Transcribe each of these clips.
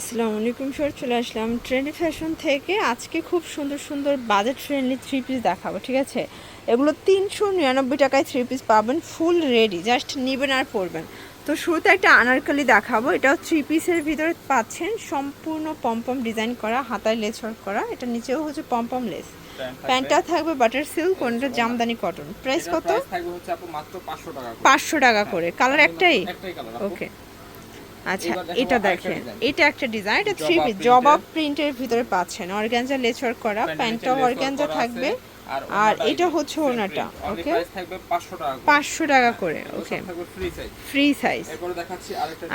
আসসালামু আলাইকুম স্যার চলে আসলাম ট্রেন্ডি ফ্যাশন থেকে। আজকে খুব সুন্দর সুন্দর বাজেট ফ্রেন্ডলি থ্রি পিস দেখাবো ঠিক আছে? এগুলো তিনশো নিরানব্বই টাকায় থ্রি পিস পাবেন ফুল রেডি জাস্ট নেবেন আর পরবেন। তো শুরুতে একটা আনারকালি দেখাবো এটাও থ্রি পিসের ভিতরে পাচ্ছেন। সম্পূর্ণ পম্পম ডিজাইন করা হাতায় লেস ওয়ার্ক করা। এটা নিচেও হচ্ছে পম্পম লেস প্যান্টটা থাকবে। বাটার সিল্ক কোনটা জামদানি কটন প্রাইস কত? price থাকবে হচ্ছে আপু মাত্র 500 টাকা করে। পাঁচশো টাকা করে। কালার একটাই? একটাই ওকে আচ্ছা এটা দেখেন। এটা একটা ডিজাইন এটা থ্রি পিস জবা প্রিন্টের ভিতরে পাচ্ছেন। অর্গানজা লেচার করা প্যান্টটাও অর্গানজা থাকবে। আর এটা হচ্ছে same ওড়নাটা, print। Only okay? price থাকবে 500 টাকা করে। পাঁচশো টাকা করে ওকে। ফ্রি সাইজ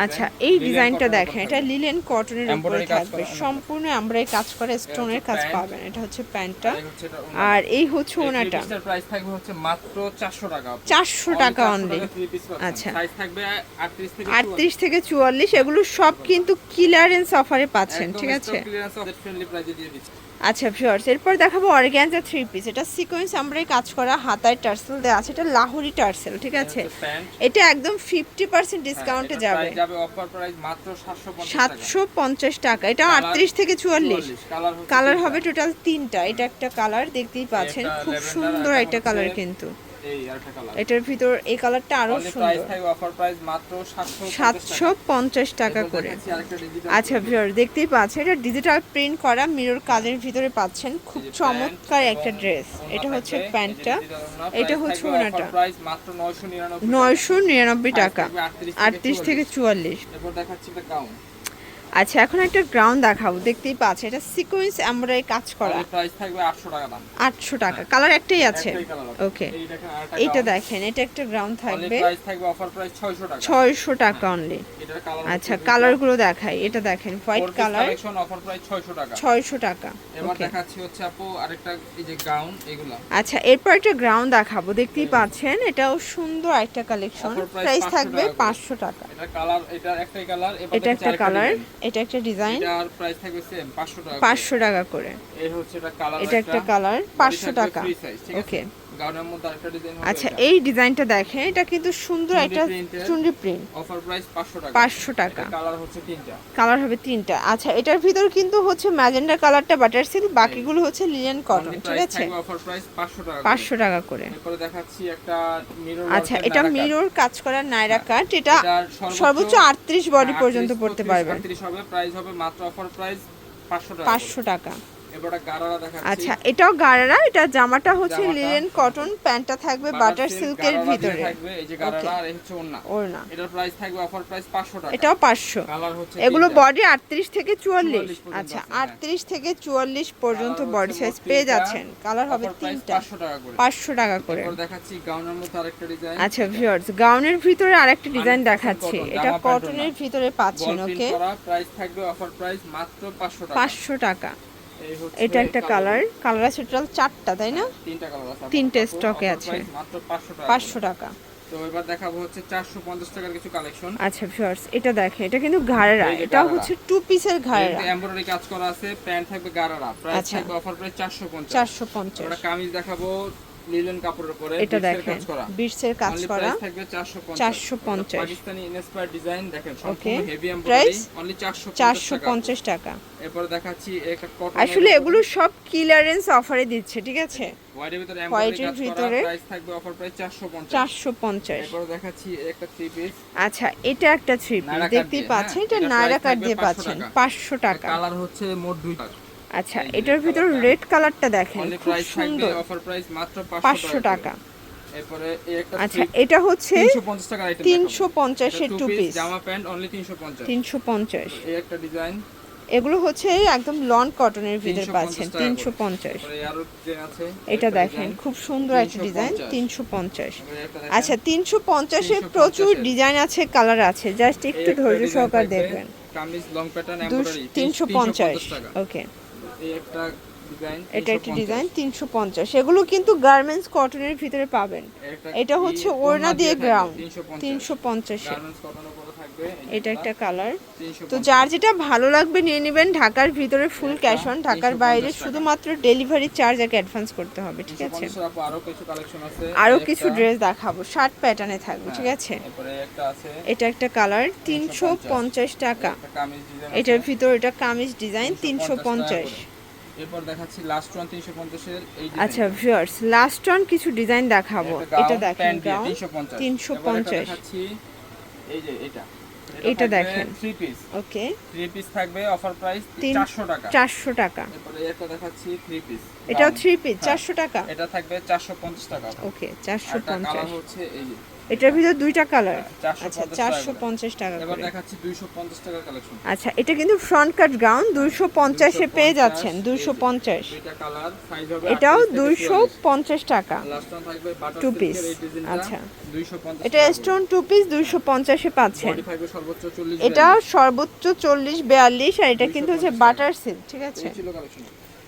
আচ্ছা এই ডিজাইনটা দেখেন এটা লিলেন কটনের উপরে কাজ থাকবে সম্পূর্ণ আমরাই কাজ করে স্টোনের কাজ পাবেন এটা হচ্ছে প্যান্টটা আর এই হচ্ছে এই এই ওনাটা থাকবে হচ্ছে মাত্র 400 টাকা আপু। চারশো Only টাকা অনলি। আচ্ছা। Size থাকবে 38 থেকে আটত্রিশ থেকে চুয়াল্লিশ এগুলো সব কিন্তু ক্লিয়ারেন্স অফারে পাচ্ছেন ঠিক আছে দিয়ে দিচ্ছি। আচ্ছা ফিওর্স এরপর দেখাবো অর্গ্যানজা থ্রি পিস এটা সিকোয়েন্স আমরাই কাজ করা হাতায় টার্সেল দেওয়া আছে। এটা লাহোরি টার্সেল ঠিক আছে? এটা একদম ফিফটি পার্সেন্ট ডিসকাউন্টে যাবে। price যাবে offer price মাত্র 750 টাকা। সাতশো পঞ্চাশ টাকা। এটা আটত্রিশ থেকে চুয়াল্লিশ। কালার। হবে টোটাল তিনটা। এটা একটা কালার দেখতেই পাচ্ছেন। খুব সুন্দর একটা কালার কিন্তু। এটার ভিতর এই কালারটা আরও সুন্দর। থাকবে অফার প্রাইস মাত্র 750 সাতশো পঞ্চাশ টাকা করে। আচ্ছা ভিউয়ার দেখতেই পাচ্ছেন এটা ডিজিটাল প্রিন্ট করা মিরর কালের ভিতরে পাচ্ছেন। খুব চমৎকার একটা ড্রেস এটা হচ্ছে প্যান্টটা এটা হচ্ছে ওনাটা প্রাইস মাত্র 999 নয়শো নিরানব্বই টাকা। আটত্রিশ থেকে চুয়াল্লিশ। দেখাচ্ছি গাউন আচ্ছা এখন একটা গ্রাউন্ড দেখাবো। দেখতেই পাচ্ছেন এটা সিকোয়েন্স এমব্রয়ডারি কাজ করা। প্রাইস থাকবে 800 টাকা দাম। আটশো টাকা। কালার একটাই আছে। একটাই আছে। ওকে এইটা দেখেন এটা একটা গ্রাউন্ড থাকবে। price থাকবে অফার প্রাইস 600 টাকা। ছয়শো টাকা অনলি কালার আচ্ছা কালারগুলো দেখাই। এটা দেখেন white colour collection offer price 600 টাকা। ছয়শো টাকা। এবার দেখাচ্ছি হচ্ছে আপু আরেকটা এই যে গাউন এগুলা। আচ্ছা এরপর একটা গ্রাউন্ড দেখাবো। দেখতেই পাচ্ছেন এটাও সুন্দর একটা কালেকশন প্রাইস থাকবে টাকা করে। পাঁচশো টাকা। এটা কালার এটা একটাই কালার এটা একটা কালার এটা একটা ডিজাইন এটার প্রাইস থাকবে सेम 500 টাকা করে। পাঁচশো টাকা করে। এই হচ্ছে এটা কালার এটা একটা কালার পাঁচশো টাকা। ওকে গাউনের মধ্যে আরেকটা ডিজাইন হবে আচ্ছা এই ডিজাইনটা দেখেন এটা কিন্তু সুন্দর একটা চুনরি প্রিন্ট অফার প্রাইস 500 টাকা। পাঁচশো টাকা। কালার হচ্ছে তিনটা। কালার হবে তিনটা। আচ্ছা এটার ভিতর কিন্তু হচ্ছে ম্যাজেন্ডা কালারটা বাটার সিল্ক বাকিগুলো হচ্ছে লিলেন কটন ঠিক আছে? অফার প্রাইস 500 টাকা পাঁচশো টাকা করে। এরপরে দেখাচ্ছি একটা মিরর আচ্ছা এটা মিরর কাজ করা নাইরা কাট এটা সর্বোচ্চ আটত্রিশ বডি পর্যন্ত পড়তে পারবেন 38 হবে প্রাইস হবে মাত্র অফার প্রাইস 500 টাকা পাঁচশো টাকা। আচ্ছা এটাও গারারা এটা জামাটা হচ্ছে লিলেন কটন প্যান্টটা থাকবে বাটার সিল্কের ভিতরে। এটার প্রাইস থাকবে অফার প্রাইস 500 টাকা। এটাও পাঁচশো। কালার হচ্ছে এগুলো বডি আটত্রিশ থেকে চুয়াল্লিশ। 44 আচ্ছা আছে, হ্যাঁ। আটত্রিশ থেকে চুয়াল্লিশ পর্যন্ত বডি সাইজ পেয়ে যাচ্ছেন। কালার হবে তিনটা। 500 টাকা করে। পাঁচশো টাকা করে। এরপর দেখাচ্ছি গাউনের মধ্যে আরেকটা ডিজাইন আচ্ছা ভিউয়ার্স গাউনের ভিতরে আরেকটা ডিজাইন 100% দেখাচ্ছি। এটা কটনের ভিতরে পাচ্ছেন ওকে প্রাইস থাকবে অফার প্রাইস মাত্র 500 টাকা। পাঁচশো টাকা। এই হচ্ছে এটা একটা কালার কালার আছে টোটাল চারটা তাই না? তিনটা কালার আছে। তিনটে স্টকে আছে। মাত্র 500 টাকা। পাঁচশো টাকা। তো এবার দেখাবো হচ্ছে 450 টাকার কিছু কালেকশন আচ্ছা ভিউয়ার্স এটা দেখে এটা কিন্তু ঘাড়েরা এটা হচ্ছে টু পিসের ঘাড়েরা। এমব্রয়ডারি কাজ করা আছে প্যান্ট থাকবে ঘাড়েরা প্রাইস আচ্ছা। থাকবে অফার প্রাইস 450 চারশো পঞ্চাশ। আমরা কামিজ দেখাবো লিলেন কাপড়ের উপরে এটা দেখেন কাজ বিটসের কাজ করা 450 450 পাকিস্তানি ইনস্পায়ার ডিজাইন দেখেন সম্পূর্ণ হেভি এমব্রয়ডারি অনলি 450 টাকা। এরপর দেখাচ্ছি একটা কটন আসলে এগুলো সব ক্লিয়ারেন্স অফারে দিচ্ছে ঠিক আছে? হোয়াইটের ভিতরে প্রাইস থাকবে অফার প্রাইস 450 চারশো পঞ্চাশ। এরপর দেখাচ্ছি একটা থ্রি পিস আচ্ছা এটা একটা থ্রি পিস দেখতেই পাচ্ছেন? হ্যাঁ, এটা নায়রা কাট দিয়ে পাচ্ছেন টাকা। পাঁচশো টাকা। কালার হচ্ছে মোট দুইটা আচ্ছা এটার ভিতর রেড কালারটা দেখেন খুব সুন্দর। অফার প্রাইস মাত্র পাঁচশো টাকা। এরপরে এই একটা আচ্ছা এটা হচ্ছে 350 টাকার আইটেম তিনশো পঞ্চাশের টু পিস জামা প্যান্ট অনলি 350 তিনশো পঞ্চাশ। এই একটা ডিজাইন এগুলো হচ্ছে একদম লন কটনের ভিতরে 350 পাচ্ছেন টাকা করে। তিনশো পঞ্চাশ। তারপরে আরও ডিজাইন আছে এটা দেখেন খুব সুন্দর একটা ডিজাইন 350 তিনশো পঞ্চাশ। তারপরে একটা দেখেন, আচ্ছা তিনশো পঞ্চাশে 350 প্রচুর ডিজাইন আছে কালার আছে জাস্ট একটু ধৈর্য সহকার দেখবেন। কামিজ লং প্যাটার্ন এমব্রয়ডারি তিনশো পঞ্চাশ টাকা। ওকে এটা একটা ডিজাইন তিনশো পঞ্চাশ। এগুলো কিন্তু গার্মেন্টস কটনের ভিতরে পাবেন। এটা হচ্ছে ওড়না দিয়ে গ্রাউন্ড তিনশো পঞ্চাশে। এটা একটা কালার 350 তো যার যেটা ভালো লাগবে নিয়ে নেবেন। ঢাকার ভিতরে ফুল ক্যাশ অন ঢাকার বাইরে শুধুমাত্র ডেলিভারি চার্জ আগে অ্যাডভান্স করতে হবে ঠিক আছে? আরও কিছু কালেকশন আছে। আরও কিছু ড্রেস দেখাবো। শার্ট প্যাটার্নে থাকবে ঠিক হ্যাঁ, আছে একটা আছে। এটা একটা কালার তিনশো পঞ্চাশ টাকা। এটার ভিতর এটা কামিজ ডিজাইন তিনশো পঞ্চাশ এরপর দেখাচ্ছি লাস্ট ওয়ান 350 এর এই আচ্ছা ভিউয়ার্স লাস্ট অন কিছু ডিজাইন দেখাবো। এটা দেখেন 350 350 তিনশো পঞ্চাশ। দেখাচ্ছি এই যে এটা। এটা দেখেন। 3 পিস ওকে 3 পিস থাকবে অফার প্রাইস তিন- 400 টাকা। চারশো টাকা। এরপর একটা দেখাচ্ছি 3 পিস এটাও থ্রি পিস চারশো টাকা। এটা থাকবে 450 টাকা। ওকে চারশো পঞ্চাশ। হচ্ছে এই এটার ভিতর দুইটা কালার আচ্ছা চারশো পঞ্চাশ টাকা এবার দেখাচ্ছি 250 টাকার কালেকশন আচ্ছা এটা কিন্তু ফ্রন্ট কাট গাউন দুইশো পঞ্চাশে পেয়ে যাচ্ছেন দুইশো পঞ্চাশ। এটাও দুইশো পঞ্চাশ টাকা। এই ডিজাইনটা আচ্ছা। এটা স্টোন টু পিস দুইশো পঞ্চাশে পাচ্ছেন। বডি থাকবে সর্বোচ্চ 40 এটা সর্বোচ্চ চল্লিশ বিয়াল্লিশ আর এটা কিন্তু হচ্ছে বাটার সিল্ক ঠিক আছে?